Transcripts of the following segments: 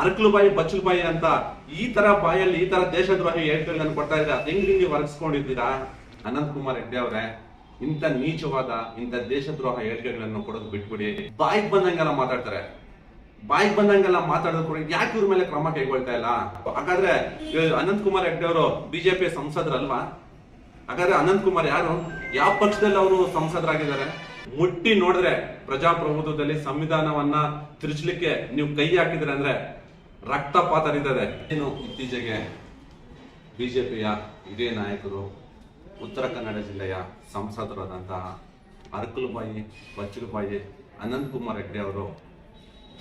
ಅರಕಲು ಬಾಯಿ ಬಚ್ಚಲು ಬಾಯಿ ಅಂತ ಈ ತರ ಬಾಯಲ್ಲಿ, ಈ ತರ ದೇಶದ್ರೋಹಿ ಹೇಳಿಕೆಗಳನ್ನು ಕೊಡ್ತಾ ಇದ್ರೆ ಹೆಂಗ್ ನೀವು ವರ್ಗಿಸ್ಕೊಂಡಿದ್ದೀರಾ? ಅನಂತ್ ಕುಮಾರ್ ಹೆಗ್ಡೆ ಅವರೇ, ಇಂಥ ನೀಚವಾದ, ಇಂಥ ದೇಶದ್ರೋಹ ಹೇಳಿಕೆಗಳನ್ನು ಕೊಡೋದು ಬಿಟ್ಬಿಡಿ. ಬಾಯಿಗೆ ಬಂದಂಗೆಲ್ಲ ಮಾತಾಡ್ತಾರೆ. ಬಾಯಿಗೆ ಬಂದಂಗೆಲ್ಲ ಮಾತಾಡೋದು ಕೂಡ. ಯಾಕೆ ಇವ್ರ ಮೇಲೆ ಕ್ರಮ ಕೈಗೊಳ್ತಾ ಇಲ್ಲ? ಹಾಗಾದ್ರೆ ಅನಂತ್ ಕುಮಾರ್ ಹೆಗ್ಡೆ ಅವರು ಬಿಜೆಪಿ ಸಂಸದರಲ್ವಾ? ಹಾಗಾದ್ರೆ ಅನಂತ್ ಕುಮಾರ್ ಯಾರು? ಯಾವ ಪಕ್ಷದಲ್ಲಿ ಅವರು ಸಂಸದರಾಗಿದ್ದಾರೆ? ಮುಟ್ಟಿ ನೋಡಿದ್ರೆ ಪ್ರಜಾಪ್ರಭುತ್ವದಲ್ಲಿ ಸಂವಿಧಾನವನ್ನ ತಿರುಚಲಿಕ್ಕೆ ನೀವು ಕೈ ಹಾಕಿದ್ರೆ ಅಂದ್ರೆ ರಕ್ತಪಾತ ಹರಿತದೆ ಏನು ಇತ್ತೀಚೆಗೆ ಬಿಜೆಪಿಯ ಹಿರಿಯ ನಾಯಕರು ಉತ್ತರ ಕನ್ನಡ ಜಿಲ್ಲೆಯ ಸಂಸದರಾದಂತಹ ಅರಕಲುಬಾಯಿ ಅನಂತ್ ಕುಮಾರ್ ಹೆಗ್ಡೆ ಅವರು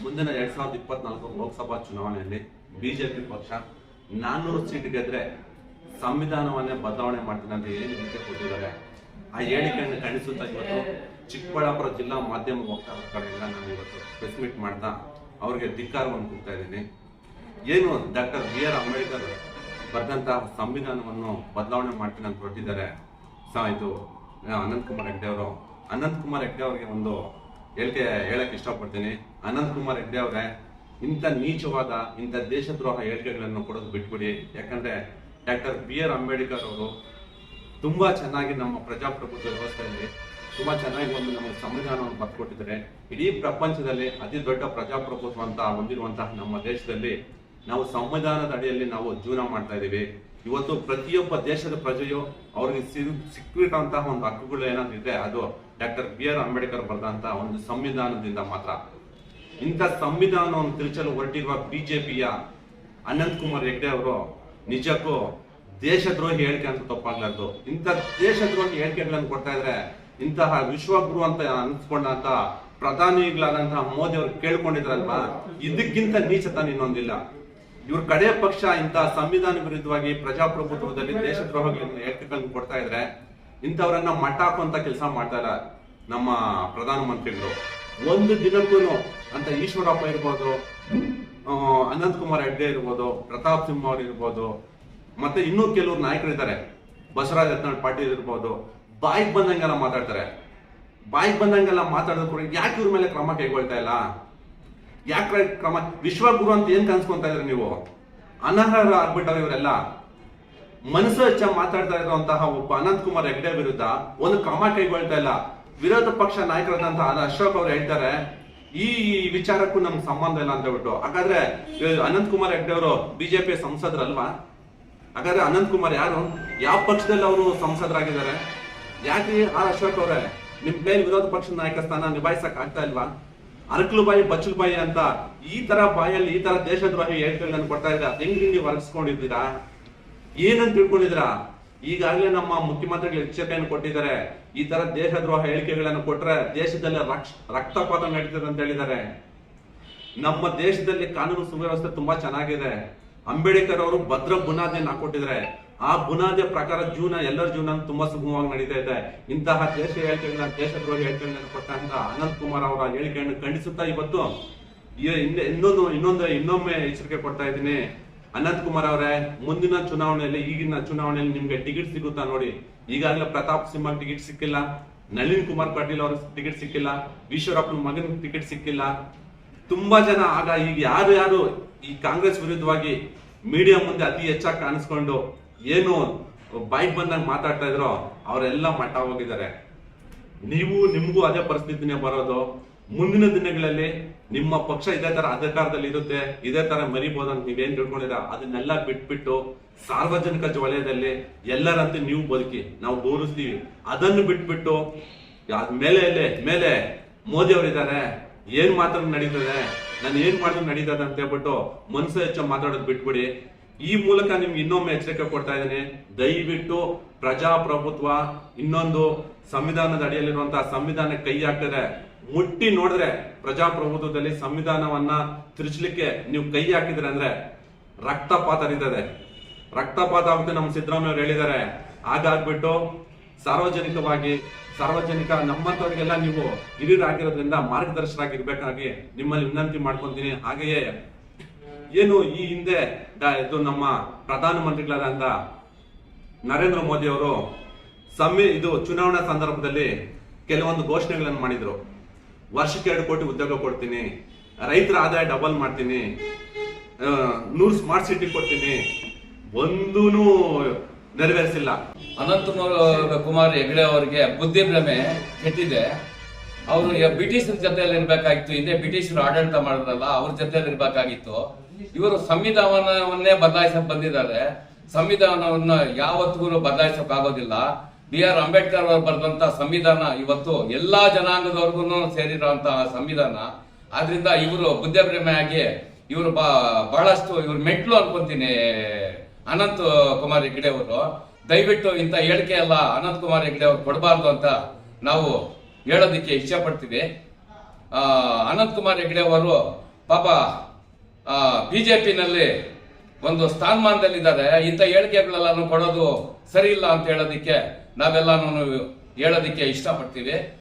ಮುಂದಿನ ಎರಡ್ ಸಾವಿರದ ಇಪ್ಪತ್ನಾಲ್ಕು ಲೋಕಸಭಾ ಚುನಾವಣೆಯಲ್ಲಿ ಬಿಜೆಪಿ ಪಕ್ಷ ನಾನ್ನೂರು ಸೀಟ್ ಗೆದ್ರೆ ಸಂವಿಧಾನವನ್ನೇ ಬದಲಾವಣೆ ಮಾಡ್ತೀನಿ ಅಂತ ಹೇಳಿಕೆ ಕೊಟ್ಟಿದ್ದಾರೆ. ಆ ಹೇಳಿಕೆಯನ್ನು ಖಂಡಿಸುತ್ತಾ ಇವತ್ತು ಚಿಕ್ಕಬಳ್ಳಾಪುರ ಜಿಲ್ಲಾ ಮಾಧ್ಯಮ ವಕ್ತಾರರ ಕಡೆಯಿಂದ ನಾನು ಇವತ್ತು ಪ್ರೆಸ್ ಮೀಟ್ ಮಾಡ್ತಾ ಅವ್ರಿಗೆ ಧಿಕ್ಕಾರವನ್ನು ಕೊಡ್ತಾ ಇದ್ದೀನಿ. ಏನು ಡಾಕ್ಟರ್ ಬಿ ಆರ್ ಅಂಬೇಡ್ಕರ್ ಬರೆದಂತಹ ಸಂವಿಧಾನವನ್ನು ಬದಲಾವಣೆ ಮಾಡ್ತೀನಿ ಅಂತ ಹೊರಟಿದ್ದಾರೆ. ಸ, ಇದು ಅನಂತ್ ಕುಮಾರ್ ಹೆಗ್ಡೆ ಅವರು. ಅನಂತ್ ಕುಮಾರ್ ಹೆಗ್ಡೆ ಅವರಿಗೆ ಒಂದು ಹೇಳಿಕೆ ಹೇಳಕ್ ಇಷ್ಟಪಡ್ತೀನಿ. ಅನಂತ್ ಕುಮಾರ್ ಹೆಗ್ಡೆ ಅವರೇ, ಇಂಥ ನೀಚವಾದ, ಇಂಥ ದೇಶದ್ರೋಹ ಹೇಳಿಕೆಗಳನ್ನು ಕೊಡೋದು ಬಿಟ್ಬಿಡಿ. ಯಾಕಂದ್ರೆ ಡಾಕ್ಟರ್ ಬಿ ಆರ್ ಅಂಬೇಡ್ಕರ್ ಅವರು ತುಂಬಾ ಚೆನ್ನಾಗಿ ನಮ್ಮ ಪ್ರಜಾಪ್ರಭುತ್ವ ವ್ಯವಸ್ಥೆಯಲ್ಲಿ ತುಂಬಾ ಚೆನ್ನಾಗಿ ಒಂದು ನಮ್ಮ ಸಂವಿಧಾನವನ್ನು ಬರ್ಕೊಟ್ಟಿದ್ದಾರೆ ಇಡೀ ಪ್ರಪಂಚದಲ್ಲಿ ಅತಿ ದೊಡ್ಡ ಪ್ರಜಾಪ್ರಭುತ್ವ ಅಂತ ಹೊಂದಿರುವಂತಹ ನಮ್ಮ ದೇಶದಲ್ಲಿ ನಾವು ಸಂವಿಧಾನದ ಅಡಿಯಲ್ಲಿ ನಾವು ಜೀವನ ಮಾಡ್ತಾ ಇದ್ದೀವಿ. ಇವತ್ತು ಪ್ರತಿಯೊಬ್ಬ ದೇಶದ ಪ್ರಜೆಯು ಅವ್ರಿಗೆ ಸಿಕ್ಕಿಟ್ಟಂತಹ ಒಂದು ಹಕ್ಕುಗಳು ಏನಾದ್ರು ಇದೆ ಅದು ಡಾಕ್ಟರ್ ಬಿ ಆರ್ ಅಂಬೇಡ್ಕರ್ ಬರೆದಂತಹ ಒಂದು ಸಂವಿಧಾನದಿಂದ ಮಾತ್ರ. ಇಂಥ ಸಂವಿಧಾನವನ್ನು ತಿರುಚಲು ಹೊರಟಿರುವ ಬಿಜೆಪಿಯ ಅನಂತ್ ಕುಮಾರ್ ಹೆಗ್ಡೆ ಅವರು ನಿಜಕ್ಕೂ ದೇಶದ್ರೋಹಿ ಹೇಳಿಕೆ ಅಂತ ತಪ್ಪಾಗ್ಲಾರ್ದು. ಇಂಥ ದೇಶದ್ರೋಹಿ ಹೇಳಿಕೆಗಳನ್ನು ಕೊಡ್ತಾ ಇದ್ರೆ ಇಂತಹ ವಿಶ್ವಗುರು ಅಂತ ಅನ್ಸ್ಕೊಂಡಂತ ಪ್ರಧಾನಿಗಳಾದಂತಹ ಮೋದಿ ಅವರು ಕೇಳ್ಕೊಂಡಿದ್ರಲ್ವಾ? ಇದಕ್ಕಿಂತ ನೀಚತನ ಇನ್ನೊಂದಿಲ್ಲ. ಇವ್ರ ಕಡೆ ಪಕ್ಷ ಇಂತಹ ಸಂವಿಧಾನ ವಿರುದ್ಧವಾಗಿ ಪ್ರಜಾಪ್ರಭುತ್ವದಲ್ಲಿ ದೇಶದ್ರೋಹಗಳನ್ನು ಹೇಳಿಕೆಗಳನ್ನು ಕೊಡ್ತಾ ಇದ್ರೆ ಇಂಥವರನ್ನ ಮಟ್ಟ ಹಾಕುವಂತ ಕೆಲಸ ಮಾಡ್ತಾರ ನಮ್ಮ ಪ್ರಧಾನಮಂತ್ರಿಗಳು. ಒಂದು ದಿನಕ್ಕೂ ಅಂತ ಈಶ್ವರಪ್ಪ ಇರ್ಬೋದು ಅನಂತ್ ಕುಮಾರ್ ಹೆಗ್ಡೆ ಇರ್ಬೋದು, ಪ್ರತಾಪ್ ಸಿಂಹ ಅವ್ರು ಇರ್ಬೋದು, ಮತ್ತೆ ಇನ್ನೂ ಕೆಲವರು ನಾಯಕರಿದ್ದಾರೆ. ಬಸವರಾಜ್ ಯತ್ನಾಳ್ ಪಾಟೀಲ್ ಇರ್ಬೋದು, ಬಾಯಿಗೆ ಬಂದಂಗೆಲ್ಲ ಮಾತಾಡ್ತಾರೆ. ಬಾಯಿಗೆ ಬಂದಂಗೆಲ್ಲ ಮಾತಾಡೋದು ಯಾಕೆ ಇವ್ರ ಮೇಲೆ ಕ್ರಮ ಕೈಗೊಳ್ತಾ ಇಲ್ಲ? ಯಾಕೆ ಕ್ರಮ? ವಿಶ್ವಗುರು ಅಂತ ಏನ್ ಕನ್ಸ್ಕೊಂತ ಇದ್ರಿ ನೀವು? ಅನರ್ಹರ ಆಗ್ಬಿಟ್ಟವ್ರು ಇವರೆಲ್ಲ. ಮನಸ್ಸು ಹೆಚ್ಚ ಮಾತಾಡ್ತಾ ಇರುವಂತಹ ಒಬ್ಬ ಅನಂತ್ ಕುಮಾರ್ ಹೆಗ್ಡೆ ವಿರುದ್ಧ ಒಂದು ಕ್ರಮ ಕೈಗೊಳ್ತಾ ಇಲ್ಲ. ವಿರೋಧ ಪಕ್ಷ ನಾಯಕರಾದಂತಹ ಅಶೋಕ್ ಅವ್ರು ಹೇಳ್ತಾರೆ, ಈ ವಿಚಾರಕ್ಕೂ ನಮ್ಗೆ ಸಂಬಂಧ ಇಲ್ಲ ಅಂತ ಹೇಳ್ಬಿಟ್ಟು. ಹಾಗಾದ್ರೆ ಅನಂತ್ ಕುಮಾರ್ ಹೆಗ್ಡೆ ಅವರು ಬಿಜೆಪಿ ಸಂಸದರಲ್ವಾ? ಹಾಗಾದ್ರೆ ಅನಂತ್ ಕುಮಾರ್ ಯಾರು? ಯಾವ ಪಕ್ಷದಲ್ಲಿ ಅವರು ಸಂಸದರಾಗಿದ್ದಾರೆ? ಯಾಕೆ ಆರ್ ಅಶೋಕ್ ಅವರೇ? ನಿಮ್ ಮೇಲೆ ವಿರೋಧ ಪಕ್ಷದ ನಾಯಕ ಸ್ಥಾನ ನಿಭಾಯಿಸಕ್ ಆಗ್ತಾ ಇಲ್ವಾ? ಅರಕಲು ಬಾಯಿ ಬಚ್ಚಲು ಬಾಯಿ ಅಂತ ಈ ತರ ಬಾಯಲ್ಲಿ ಈ ತರ ದೇಶದ್ರೋಹಿ ಹೇಳಿಕೆಗಳನ್ನು ಕೊಡ್ತಾ ಇದ್ದ ಹೆಂಗ್ ನೀವು ಹೊರಗಿಸ್ಕೊಂಡಿದ್ದೀರಾ ಏನಂತ ತಿಳ್ಕೊಂಡಿದ್ದೀರಾ? ಈಗಾಗಲೇ ನಮ್ಮ ಮುಖ್ಯಮಂತ್ರಿಗಳು ಎಚ್ಚರಿಕೆಯನ್ನು ಕೊಟ್ಟಿದ್ದಾರೆ. ಈ ತರ ದೇಶದ್ರೋಹ ಹೇಳಿಕೆಗಳನ್ನು ಕೊಟ್ರೆ ದೇಶದಲ್ಲಿ ರಕ್ತಪಾತ ನಡೀತದೆ ಅಂತ ಹೇಳಿದ್ದಾರೆ. ನಮ್ಮ ದೇಶದಲ್ಲಿ ಕಾನೂನು ಸುವ್ಯವಸ್ಥೆ ತುಂಬಾ ಚೆನ್ನಾಗಿದೆ. ಅಂಬೇಡ್ಕರ್ ಅವರು ಭದ್ರ ಬುನಾದಿಯನ್ನು ಹಾಕೊಟ್ಟಿದ್ದಾರೆ ಆ ಬುನಾದಿಯ ಪ್ರಕಾರ ಜೀವನ, ಎಲ್ಲರ ಜೀವನ ತುಂಬಾ ಸುಗಮವಾಗಿ ನಡೀತಾ ಇದೆ. ಇಂತಹ ದೇಶ ಹೇಳಿಕೆಗಳನ್ನ ದೇಶದ್ರೋಹಿ ಹೇಳಿಕೆಗಳನ್ನ ಕೊಟ್ಟಂತ ಅನಂತ್ ಕುಮಾರ್ ಅವರ ಹೇಳಿಕೆಯನ್ನು ಖಂಡಿಸುತ್ತಾ ಇವತ್ತು ಇನ್ನೊಂದು ಇನ್ನೊಂದು, ಇನ್ನೊಮ್ಮೆ ಎಚ್ಚರಿಕೆ ಕೊಡ್ತಾ ಇದ್ದೀನಿ. ಅನಂತ್ ಕುಮಾರ್ ಅವರೇ, ಮುಂದಿನ ಚುನಾವಣೆಯಲ್ಲಿ, ಈಗಿನ ಚುನಾವಣೆಯಲ್ಲಿ ನಿಮ್ಗೆ ಟಿಕೆಟ್ ಸಿಗುತ್ತಾ ನೋಡಿ. ಈಗಾಗಲೇ ಪ್ರತಾಪ್ ಸಿಂಹ ಟಿಕೆಟ್ ಸಿಕ್ಕಿಲ್ಲ, ನಳಿನ್ ಕುಮಾರ್ ಪಾಟೀಲ್ ಅವ್ರ ಟಿಕೆಟ್ ಸಿಕ್ಕಿಲ್ಲ, ಈಶ್ವರಪ್ಪನ ಮಗನ ಟಿಕೆಟ್ ಸಿಕ್ಕಿಲ್ಲ. ತುಂಬಾ ಜನ ಆಗ ಈಗ ಯಾರು ಯಾರು ಈ ಕಾಂಗ್ರೆಸ್ ವಿರುದ್ಧವಾಗಿ ಮೀಡಿಯಾ ಮುಂದೆ ಅತಿ ಹೆಚ್ಚಾಗಿ ಕಾಣಿಸ್ಕೊಂಡು ಏನು ಬೈಕ್ ಬಂದಾಗ ಮಾತಾಡ್ತಾ ಇದ್ರೋ, ಅವರೆಲ್ಲ ಮಟ್ಟ ಹೋಗಿದ್ದಾರೆ. ನೀವು, ನಿಮಗೂ ಅದೇ ಪರಿಸ್ಥಿತಿನೇ ಬರೋದು. ಮುಂದಿನ ದಿನಗಳಲ್ಲಿ ನಿಮ್ಮ ಪಕ್ಷ ಇದೇ ತರ ಅಧಿಕಾರದಲ್ಲಿ ಇರುತ್ತೆ, ಇದೇ ತರ ಮರಿಬಹುದು ಅಂತ ನೀವೇನ್ ತಿಳ್ಕೊಂಡಿರ ಅದನ್ನೆಲ್ಲ ಬಿಟ್ಬಿಟ್ಟು ಸಾರ್ವಜನಿಕ ವಲಯದಲ್ಲಿ ಎಲ್ಲರಂತೆ ನೀವು ಬದುಕಿ, ನಾವು ಗೌರವಿಸ್ತೀವಿ. ಅದನ್ನು ಬಿಟ್ಬಿಟ್ಟು ಮೇಲೆ ಮೇಲೆ ಮೋದಿ ಅವರಿದ್ದಾರೆ. ಏನ್ ಮಾತ್ರ ನಡೀತದೆ? ನಾನು ಏನ್ ಮಾಡಿದ್ರು ನಡೀತದೆ ಅಂತ ಹೇಳ್ಬಿಟ್ಟು ಮನ್ಸು ಹೆಚ್ಚು ಮಾತಾಡೋದು ಬಿಟ್ಬಿಡಿ. ಈ ಮೂಲಕ ನಿಮ್ಗೆ ಇನ್ನೊಮ್ಮೆ ಎಚ್ಚರಿಕೆ ಕೊಡ್ತಾ ಇದ್ದೇನೆ. ದಯವಿಟ್ಟು ಪ್ರಜಾಪ್ರಭುತ್ವ ಇನ್ನೊಂದು ಸಂವಿಧಾನದ ಅಡಿಯಲ್ಲಿರುವಂತಹ ಸಂವಿಧಾನ ಕೈ ಹಾಕಿದ್ರೆ ಮುಟ್ಟಿ ನೋಡಿದ್ರೆ ಪ್ರಜಾಪ್ರಭುತ್ವದಲ್ಲಿ ಸಂವಿಧಾನವನ್ನ ತಿರುಚಲಿಕ್ಕೆ ನೀವು ಕೈ ಹಾಕಿದ್ರೆ ಅಂದ್ರೆ ರಕ್ತಪಾತ ನಿಂತದೆ. ರಕ್ತಪಾತ ಆಗುತ್ತೆ ನಮ್ಮ ಸಿದ್ದರಾಮಯ್ಯ ಅವರು ಹೇಳಿದ್ದಾರೆ. ಹಾಗಾಗ್ಬಿಟ್ಟು ಸಾರ್ವಜನಿಕವಾಗಿ, ಸಾರ್ವಜನಿಕ ನಮ್ಮಂತವರಿಗೆಲ್ಲ ನೀವು ಹಿರಿಯರಾಗಿರೋದ್ರಿಂದ ಮಾರ್ಗದರ್ಶಕರಾಗಿರ್ಬೇಕಾಗಿ ನಿಮ್ಮಲ್ಲಿ ವಿನಂತಿ ಮಾಡ್ಕೊಂತೀನಿ. ಹಾಗೆಯೇ ಏನು ಈ ಹಿಂದೆ ಇದು ನಮ್ಮ ಪ್ರಧಾನಮಂತ್ರಿಗಳಾದಂತ ನರೇಂದ್ರ ಮೋದಿ ಅವರು ಸಮಿ ಇದು ಚುನಾವಣಾ ಸಂದರ್ಭದಲ್ಲಿ ಕೆಲವೊಂದು ಘೋಷಣೆಗಳನ್ನು ಮಾಡಿದ್ರು. ವರ್ಷಕ್ಕೆ ಎರಡು ಕೋಟಿ ಉದ್ಯೋಗ ಕೊಡ್ತೀನಿ, ರೈತರ ಆದಾಯ ಡಬಲ್ ಮಾಡ್ತೀನಿ ನೂರು ಸ್ಮಾರ್ಟ್ ಸಿಟಿ ಕೊಡ್ತೀನಿ ಒಂದೂ ನೆರವೇರಿಸಿಲ್ಲ. ಅನಂತ ಕುಮಾರ್ ಹೆಗಡೆ ಅವರಿಗೆ ಬುದ್ಧಿ ಭ್ರಮೆ ಕೆಟ್ಟಿದೆ. ಅವರು ಬ್ರಿಟಿಷರ ಜೊತೆಯಲ್ಲಿ ಇರ್ಬೇಕಾಗಿತ್ತು ಹಿಂದೆ ಬ್ರಿಟಿಷರು ಆಡಳಿತ ಮಾಡಿದ್ರಲ್ಲ, ಅವ್ರ ಜೊತೆಯಲ್ಲಿ ಇರ್ಬೇಕಾಗಿತ್ತು ಇವರು ಸಂವಿಧಾನವನ್ನೇ ಬದಲಾಯಿಸಕ್ ಬಂದಿದ್ದಾರೆ. ಸಂವಿಧಾನವನ್ನ ಯಾವತ್ತಿಗೂ ಬದಲಾಯಿಸಕ್ ಆಗೋದಿಲ್ಲ. ಬಿ ಆರ್ ಅಂಬೇಡ್ಕರ್ ಅವರು ಬರೆದಂತ ಸಂವಿಧಾನ ಇವತ್ತು ಎಲ್ಲಾ ಜನಾಂಗದವರೆಗೂ ಸೇರಿರುವಂತಹ ಸಂವಿಧಾನ. ಆದ್ರಿಂದ ಇವರು ಬುದ್ಧಿ ಭ್ರಮೆ ಆಗಿ ಇವರು ಬಹಳಷ್ಟು ಇವ್ರು ಮೆಟ್ಲು ಅನ್ಕೊಂತೀನಿ ಅನಂತ್ ಕುಮಾರ್ ಹೆಗ್ಡೆ ಅವರು. ದಯವಿಟ್ಟು ಇಂಥ ಹೇಳಿಕೆ ಎಲ್ಲ ಅನಂತ್ ಕುಮಾರ್ ಹೆಗ್ಡೆ ಅವ್ರು ಕೊಡಬಾರ್ದು ಅಂತ ನಾವು ಹೇಳೋದಕ್ಕೆ ಇಷ್ಟಪಡ್ತೀವಿ ಅನಂತ್ ಕುಮಾರ್ ಹೆಗ್ಡೆ ಅವರು ಪಾಪ ಬಿಜೆಪಿನಲ್ಲಿ ಒಂದು ಸ್ಥಾನಮಾನದಲ್ಲಿದ್ದಾರೆ. ಇಂಥ ಹೇಳಿಕೆಗಳೆಲ್ಲಾನು ಕೊಡೋದು ಸರಿ ಇಲ್ಲ ಅಂತ ಹೇಳೋದಕ್ಕೆ ನಾವೆಲ್ಲಾನು ಹೇಳೋದಕ್ಕೆ ಇಷ್ಟಪಡ್ತೀವಿ.